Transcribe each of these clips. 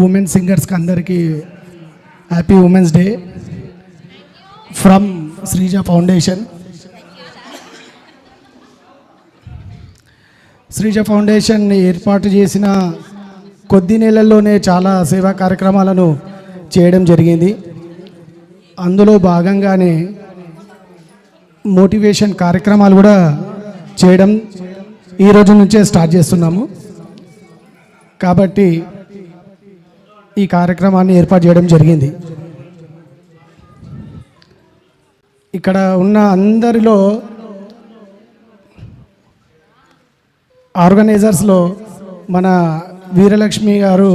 Women సింగర్స్కి అందరికీ happy women's day from Sreeja foundation Sreeja foundation ఏర్పాటు చేసిన కొద్ది నెలల్లోనే చాలా సేవా కార్యక్రమాలను చేయడం జరిగింది. అందులో భాగంగానే మోటివేషన్ కార్యక్రమాలు కూడా చేయడం ఈ రోజు నుంచే స్టార్ట్ చేస్తున్నాము. కాబట్టి ఈ కార్యక్రమాన్ని ఏర్పాటు చేయడం జరిగింది. ఇక్కడ ఉన్న అందరిలో ఆర్గనైజర్స్లో మన వీరలక్ష్మి గారు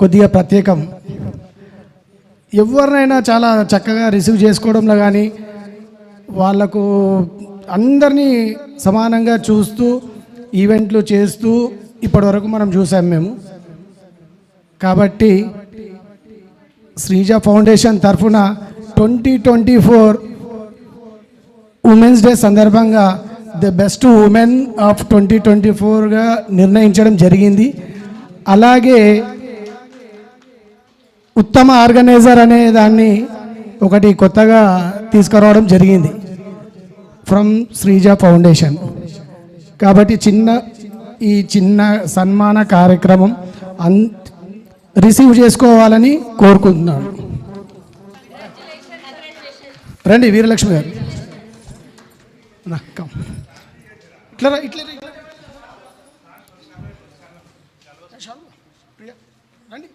కొద్దిగా ప్రత్యేకం. ఎవరినైనా చాలా చక్కగా రిసీవ్ చేసుకోవడంలో కానీ వాళ్ళకు అందరినీ సమానంగా చూస్తూ ఈవెంట్లు చేస్తూ ఇప్పటివరకు మనం చూసాం మేము. కాబట్టి శ్రీజ ఫౌండేషన్ తరఫున twenty twenty four women's day సందర్భంగా the best women of twenty twenty ఫోర్గా నిర్ణయించడం జరిగింది. అలాగే ఉత్తమ ఆర్గనైజర్ అనే దాన్ని ఒకటి కొత్తగా తీసుకురావడం జరిగింది ఫ్రమ్ శ్రీజ ఫౌండేషన్. కాబట్టి చిన్న ఈ చిన్న సన్మాన కార్యక్రమం అన్ రిసీవ్ చేసుకోవాలని కోరుకుంటున్నాను. రండి వీరలక్ష్మి గారు. ఇట్లా ఇట్లా రండి.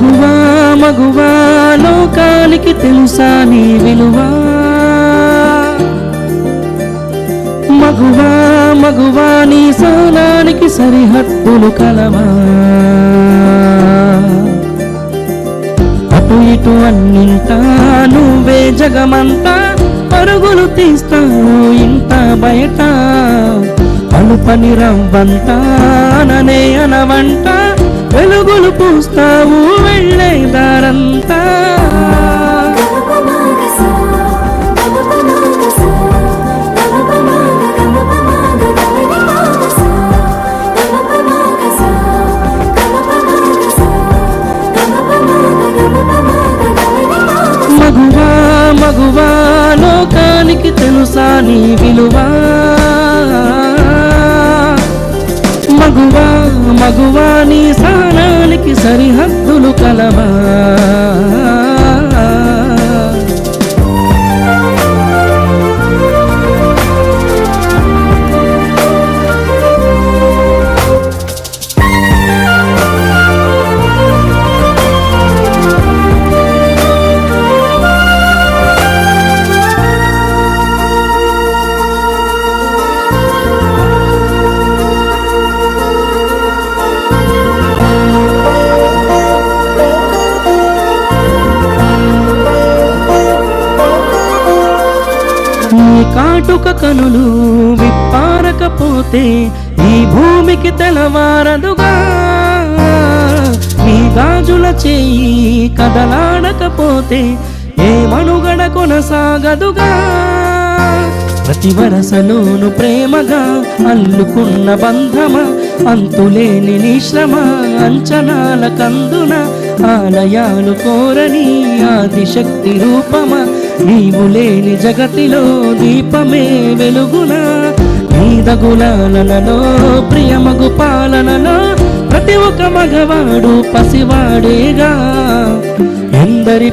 మగువా మగువా లోకానికి తెలుసా నీ విలువా? మగువా మగువా నీ సోనానికి సరిహద్దులు కలవా? అటు ఇటు అన్నింటా నువ్వే జగమంతా పరుగులు తీస్తావు ఇంత బయట? పలుపని రవ్వంతాననే అనవంట వెలుగులు పూస్తావు వెళ్ళే దారంతా. మగువా మగువా లోకానికి తెలుసా నీ విలువా? మగువా సహనానికి సరిహద్దులు కలవ. కాటుక కనులు విప్పారకపోతే ఈ భూమికి తెలవారదుగా నీ గాజుల చేయి కదలాడకపోతే ఏ మనుగడ కొనసాగదుగా. ప్రతి వరసలోను ప్రేమగా అల్లుకున్న బంధమ అంతులేని నిశ్రమ అంచనాల కందున ఆలయాలు కోరని ఆదిశక్తి రూపమ. నీవు లేని జగతిలో దీపమే వెలుగున. నీదగులాలలో ప్రియమగు పాలనలో ప్రతి ఒక్క మగవాడు పసివాడేగా. ఎందరి